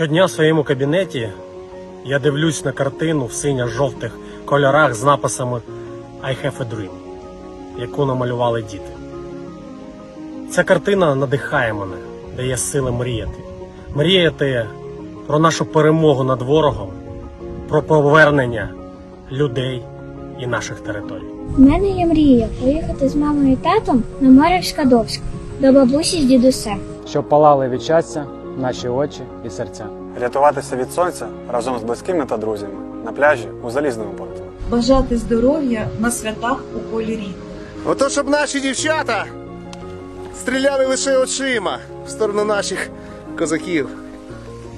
Щодня в своєму кабінеті я дивлюсь на картину в синьо-жовтих кольорах з написами I have a dream, яку намалювали діти. Ця картина надихає мене, дає сили мріяти. Мріяти про нашу перемогу над ворогом, про повернення людей і наших територій. У мене є мрія поїхати з мамою і татом на море в Скадовськ до бабусі з дідусем. щоб палали від щастя наші очі і серця. Рятуватися від сонця разом з близькими та друзями на пляжі у залізному порті. бажати здоров'я на святах у полі рідних. Ото щоб наші дівчата стріляли лише очима в сторону наших козаків.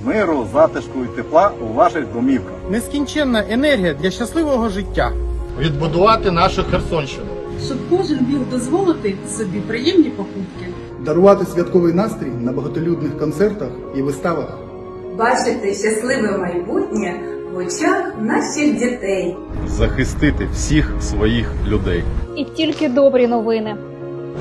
миру, затишку і тепла у ваших домівках. нескінченна енергія для щасливого життя. відбудувати нашу Херсонщину. Щоб кожен міг дозволити собі приємні покупки. дарувати святковий настрій на багатолюдних концертах і виставах. бачити щасливе майбутнє в очах наших дітей. Захистити всіх своїх людей. І тільки добрі новини.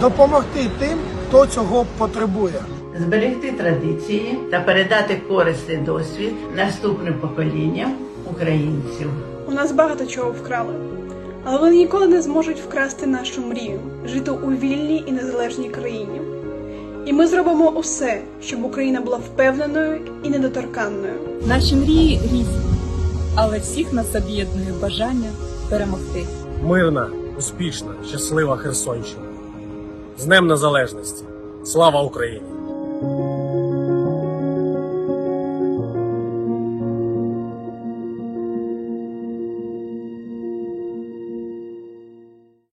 Допомогти тим, хто цього потребує. Зберегти традиції та передати корисний досвід наступним поколінням українців. У нас багато чого вкрали, але вони ніколи не зможуть вкрасти нашу мрію жити у вільній і незалежній країні. І ми зробимо усе, щоб Україна була впевненою і недоторканною. Наші мрії різні, але всіх нас об'єднує бажання перемогти. Мирна, успішна, щаслива Херсонщина. З Днем Незалежності. Слава Україні!